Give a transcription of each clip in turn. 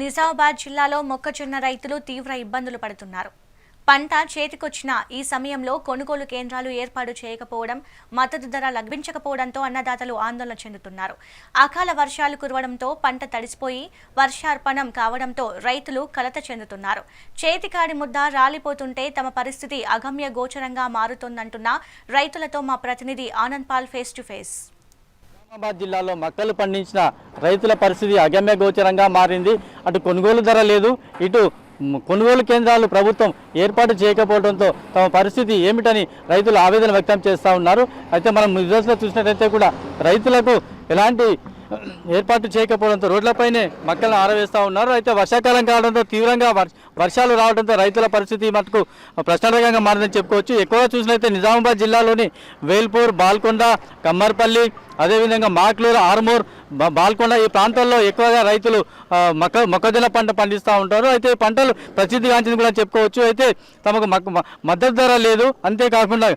నిజామాబాద్ జిల్లాలో మొక్కజొన్న రైతులు తీవ్ర ఇబ్బందులు పడుతున్నారు. పంట చేతికొచ్చిన ఈ సమయంలో కొనుగోలు కేంద్రాలు ఏర్పాటు చేయకపోవడం మద్దతు ధర లభించకపోవడంతో అన్నదాతలు ఆందోళన చెందుతున్నారు. అకాల వర్షాలు కురవడంతో పంట తడిసిపోయి వర్షార్పణం కావడంతో రైతులు కలత చెందుతున్నారు. చేతికాడి ముద్ద రాలిపోతుంటే తమ పరిస్థితి అగమ్య గోచరంగా మారుతోందంటున్న రైతులతో మా ప్రతినిధి Anand Paul face to face. Nizamabad జిల్లాలో మక్కలు పండించిన రైతుల పరిస్థితి అగమ్య గోచరంగా మారింది. అటు కొనుగోలు ధర లేదు. ఇటు కొనుగోలు కేంద్రాలు ప్రభుత్వం ఏర్పాటు చేయకపోవడంతో తమ పరిస్థితి ఏమిటని రైతులు ఆవేదన వ్యక్తం చేస్తూ ఉన్నారు. అయితే మనం విజువల్స్లో చూసినట్టయితే కూడా రైతులకు ఎలాంటి ఏర్పాటు చేయకపోవడంతో రోడ్లపైనే మక్కలను ఆరవేస్తూ ఉన్నారు. అయితే వర్షాకాలం కావడంతో తీవ్రంగా వర్షాలు రావడంతో రైతుల పరిస్థితి మటుకు ప్రశ్నార్థకంగా మారిందని చెప్పుకోవచ్చు. ఎక్కువగా చూసినట్లయితే నిజామాబాద్ జిల్లాలోని వేల్పూర్ బాల్కొండ కమ్మర్పల్లి అదేవిధంగా మాట్లూరు ఆర్మూర్ బాల్కొండ ఈ ప్రాంతాల్లో ఎక్కువగా రైతులు మొక్క మొక్కజొన్న పంట పండిస్తూ ఉంటారు. అయితే ఈ పంటలు ప్రసిద్ధిగాంచింది కూడా చెప్పుకోవచ్చు. అయితే తమకు మ- మద్దతు ధర లేదు. అంతేకాకుండా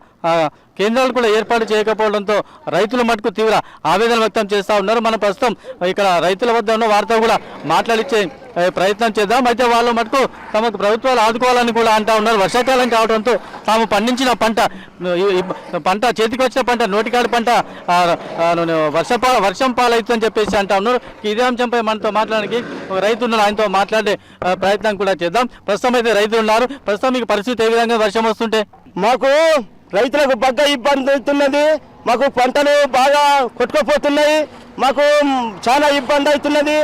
కేంద్రాలు కూడా ఏర్పాటు చేయకపోవడంతో రైతులు మటుకు తీవ్ర ఆవేదన వ్యక్తం చేస్తూ ఉన్నారు. మనం ప్రస్తుతం ఇక్కడ రైతుల వద్ద ఉన్న వారితో కూడా మాట్లాడిచ్చే ప్రయత్నం చేద్దాం. అయితే వాళ్ళు మటుకు తమకు ప్రభుత్వాలు ఆదుకోవాలని కూడా అంటా ఉన్నారు. వర్షాకాలం కావడంతో తాము పండించిన పంట పంట చేతికి వచ్చిన పంట నోటికాడి పంట వర్షపా వర్షం పాలవుతుందని చెప్పేసి అంటా ఉన్నారు. ఇదే అంశంపై మనతో మాట్లాడడానికి రైతు ఉన్నారు. ఆయనతో మాట్లాడే ప్రయత్నం కూడా చేద్దాం. ప్రస్తుతం అయితే రైతులు ఉన్నారు. ప్రస్తుతం మీకు పరిస్థితి ఏ విధంగా వర్షం వస్తుంటే? మాకు రైతులకు బాగా ఇబ్బంది అవుతున్నది. మాకు పంటలు బాగా కొట్టుకుపోతున్నాయి. మాకు చాలా ఇబ్బంది అవుతున్నది.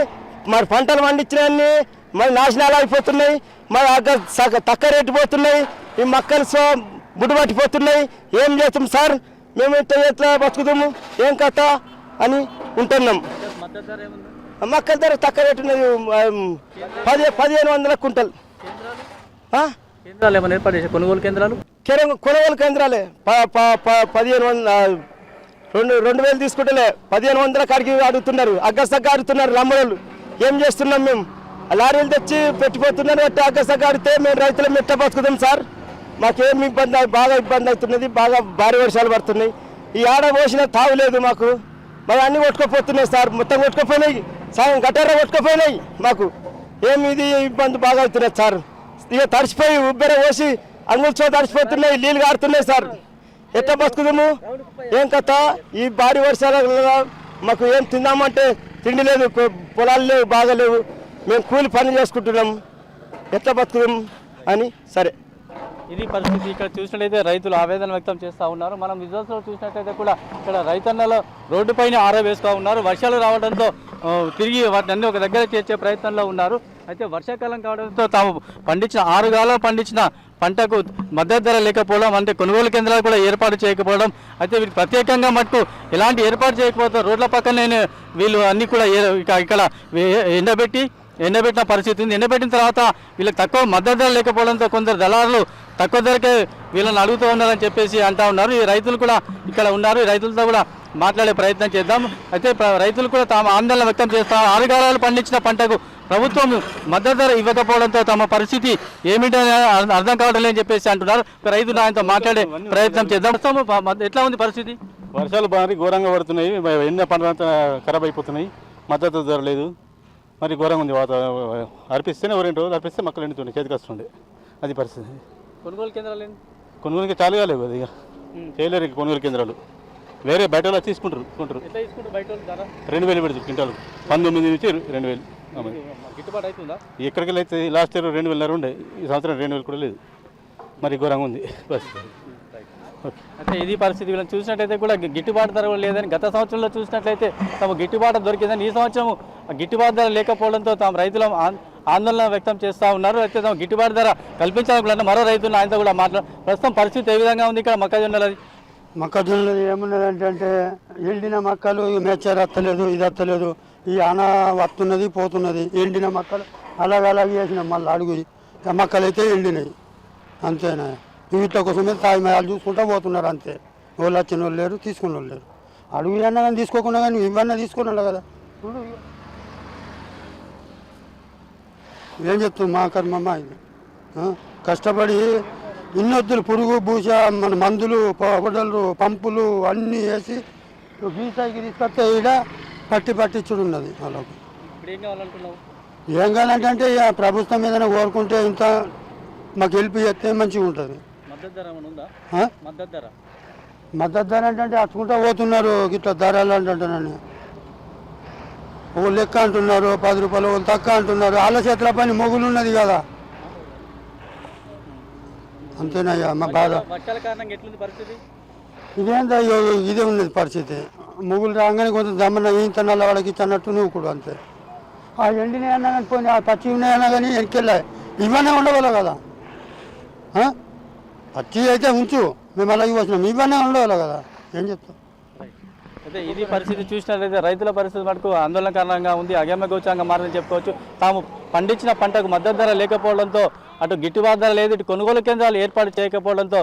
మరి పంటలు పండించినవన్నీ మరి నాశనాలు అయిపోతున్నాయి మరి అగ్గ సగ తక్కువ రేటు పోతున్నాయి ఈ మొక్కలు సో బుడ్డుపట్టిపోతున్నాయి ఏం చేస్తాం సార్? మేము ఎట్లా ఎట్లా బతుకుతాము? ఏం కథ అని ఉంటున్నాం. మొక్కల ధర తక్కువ రేటు ఉన్నది పది పదిహేను వందల కుంటల్ ఆ? కేంద్రాలు ఏమైనా ఏర్పాటు చేసే కొనుగోలు కేంద్రాలు? కొనుగోలు కేంద్రాలే. పదిహేను వందల రెండు రెండు వేలు తీసుకుంటలే. పదిహేను వందల కాడికి అడుగుతున్నారు. అగ్గసగ్గ అడుగుతున్నారు రమ్మలు ఏం చేస్తున్నాం మేము? ఆ లారీలు తెచ్చి పెట్టిపోతున్నారు అంటే అగ్గసగ్గ మేము రైతులు మెట్ట బతుకుతాం సార్? మాకేం ఇబ్బంది బాగా ఇబ్బంది అవుతున్నది బాగా భారీ వర్షాలు పడుతున్నాయి. ఈ ఆడ పోసిన తావులేదు మాకు. మరి అన్ని కొట్టుకుపోతున్నాయి సార్ మొత్తం కొట్టుకుపోయినాయి. సాయం గటార కొట్టుకుపోయినాయి మాకు. ఏమి ఇది? ఇబ్బంది బాగా అవుతున్నది సార్. ఇక తడిచిపోయి ఉబ్బెర పోసి అంగుల్చో తడిచిపోతున్నాయి నీళ్ళు కారుతున్నాయి సార్. ఎట్లా బతుకుదాము? ఏం కథ? ఈ భారీ వర్షాల మాకు ఏం తిందామంటే తిండి లేదు పొలాలు లేవు బాగా లేవు. మేము కూలి పని చేసుకుంటున్నాం. ఎట్లా బతుకుదాం అని. సరే. ఇది పరిస్థితి. ఇక్కడ చూసినట్లయితే రైతులు ఆవేదన వ్యక్తం చేస్తూ ఉన్నారు. మనం విజువల్స్లో చూసినట్లయితే కూడా ఇక్కడ రైతన్నలు రోడ్డుపైన ఆరవేస్తూ ఉన్నారు. వర్షాలు రావడంతో తిరిగి వాటిని ఒక దగ్గర చేర్చే ప్రయత్నంలో ఉన్నారు. అయితే వర్షాకాలం కావడంతో తాము పండించిన ఆరు గాలో పండించిన పంటకు మద్దతు ధర లేకపోవడం అంటే కొనుగోలు కేంద్రాలు కూడా ఏర్పాటు చేయకపోవడం అయితే వీటికి ప్రత్యేకంగా మటుకు ఎలాంటి ఏర్పాటు చేయకపోతే రోడ్ల పక్కనే వీళ్ళు అన్ని కూడా ఏ- ఇక్కడ ఎండబెట్టి ఎండబెట్టిన పరిస్థితి ఉంది. ఎండబెట్టిన తర్వాత వీళ్ళకి తక్కువ మద్దతు ధర లేకపోవడంతో కొందరు దళారులు తక్కువ ధరకే వీళ్ళని అడుగుతూ ఉన్నారని చెప్పేసి అంటా ఉన్నారు. ఈ రైతులు కూడా ఇక్కడ ఉన్నారు. ఈ రైతులతో కూడా మాట్లాడే ప్రయత్నం చేద్దాం. అయితే రైతులు కూడా తాము ఆందోళన వ్యక్తం చేస్తారు ఆరుగాలాలు పండించిన పంటకు ప్రభుత్వం మద్దతు ధర ఇవ్వకపోవడంతో తమ పరిస్థితి ఏమిటని అర్థం- కావడం లేదని చెప్పేసి అంటున్నారు. ఒక రైతు ఆయనతో మాట్లాడే ప్రయత్నం చేద్దాం. ఎట్లా ఉంది పరిస్థితి? వర్షాలు భారీ ఘోరంగా పడుతున్నాయి. ఎండ పంట అంతా ఖరాబ్ అయిపోతున్నాయి. మద్దతు ధర లేదు. మరి ఘోరంగా ఉంది వాతావరణం అర్పిస్తేనే ఒక రెండు రోజులు అర్పిస్తే మొక్కలు ఎండుతుండే చేతికి వస్తుండే. అది పరిస్థితి. కొనుగోలు కేంద్రాలు? కొనుగోలుకి చాలు కాలేవు అది ఇక. చేయలేరు కొనుగోలు కేంద్రాలు. వేరే బయట వాళ్ళు తీసుకుంటారు తీసుకుంటారు రెండు వేలు పెడుతుంది క్వింటాలు. పంతొమ్మిది నుంచి రెండు వేలు. గిట్టుబాటు అవుతుందా? ఎక్కడికి వెళ్ళి అయితే లాస్ట్ ఇయర్ రెండు వేలన్నర ఉండే ఈ సంవత్సరం రెండు వేలు కూడా లేదు. మరి ఘోరంగా ఉంది పరిస్థితి. అంటే ఇది పరిస్థితి వీళ్ళని చూసినట్లయితే కూడా గిట్టుబాటు ధర కూడా లేదని గత సంవత్సరంలో చూసినట్లయితే తమ గిట్టుబాటు దొరికిందని ఈ సంవత్సరం గిట్టుబాటు ధర లేకపోవడంతో తాము రైతులు ఆందోళన వ్యక్తం చేస్తూ ఉన్నారు. అయితే తమ గిట్టుబాటు ధర కల్పించాలనుకుంటున్న మరో రైతులు ఆయనతో కూడా మాట్లాడు ప్రస్తుతం పరిస్థితి ఏ విధంగా ఉంది ఇక్కడ మొక్కజొన్నలు అది మొక్కజొన్నలు ఏమున్నదంటే అంటే ఎండిన మొక్కలు మేచర్ వస్తలేదు ఇది వస్తలేదు ఈ ఆన వస్తున్నది పోతున్నది ఎండిన మొక్కలు అలాగ అలాగే వేసినాం మళ్ళీ అడుగు మొక్కలు అయితే ఎండినాయి. అంతేనా? వీటి కోసమే తాయి మేళాలు చూసుకుంటూ పోతున్నారు అంతే. వాళ్ళు వచ్చిన వాళ్ళు లేరు తీసుకున్న వాళ్ళు లేరు. అడుగు అన్నా కానీ తీసుకోకుండా కానీ ఇవన్నీ తీసుకున్నాడు కదా. ఏం చెప్తుంది మా కర్మమ్మ ఇది. కష్టపడి ఇన్నొద్దులు పురుగు భూష మన మందులు పౌడర్లు పంపులు అన్నీ వేసి బీసాయికి తీసుకొస్తే ఈడ పట్టి పట్టించుడు ఉన్నది వాళ్ళకు. ఏం ఇక ప్రభుత్వం ఏదైనా కోరుకుంటే ఇంత మాకు హెల్ప్ చేస్తే మంచిగా ఉంటుంది. మద్దతు ధర అంటే అచ్చుకుంటా పోతున్నారు గిట్ల ధరలు అంటుంటానని ఓ లెక్క అంటున్నారు పది రూపాయలు ఓ తక్కువ అంటున్నారు. వాళ్ళ చేతుల పని మొగులు ఉన్నది కదా అంతేనయ్యా మా బాధ. ఇదేందా ఇదే ఉన్నది పరిస్థితి. ముగ్గులు రాగానే కొంచెం దమ్మన ఏం నల్ల వాళ్ళకి ఇచ్చన్నట్టు నువ్వు కూడా అంతే. ఆ ఎండిని అయినా కానీ పోనీ ఆ పచ్చి ఉన్నాయన్నా కానీ వెనకెళ్ళాయి ఇవన్నీ ఉండవాలి కదా. పచ్చి అయితే ఉంచు. మేము అలాగే వచ్చినాం ఇవన్నీ ఉండవాలి కదా. ఏం చెప్తాం అయితే ఇది పరిస్థితి చూసినట్లయితే రైతుల పరిస్థితి మటుకు ఆందోళన కారణంగా ఉంది. అగమ్య గోచరంగా మారని చెప్పుకోవచ్చు. తాము పండించిన పంటకు మద్దతు ధర లేకపోవడంతో అటు గిట్టుబాటు ధర లేదు ఇటు కొనుగోలు కేంద్రాలు ఏర్పాటు చేయకపోవడంతో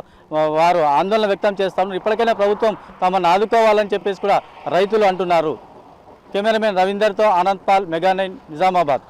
వారు ఆందోళన వ్యక్తం చేస్తాము ఇప్పటికైనా ప్రభుత్వం తమను ఆదుకోవాలని చెప్పేసి కూడా రైతులు అంటున్నారు. కెమెరామెన్ రవీందర్తో ఆనంద్ పాల్ మెగా నైన్ నిజామాబాద్.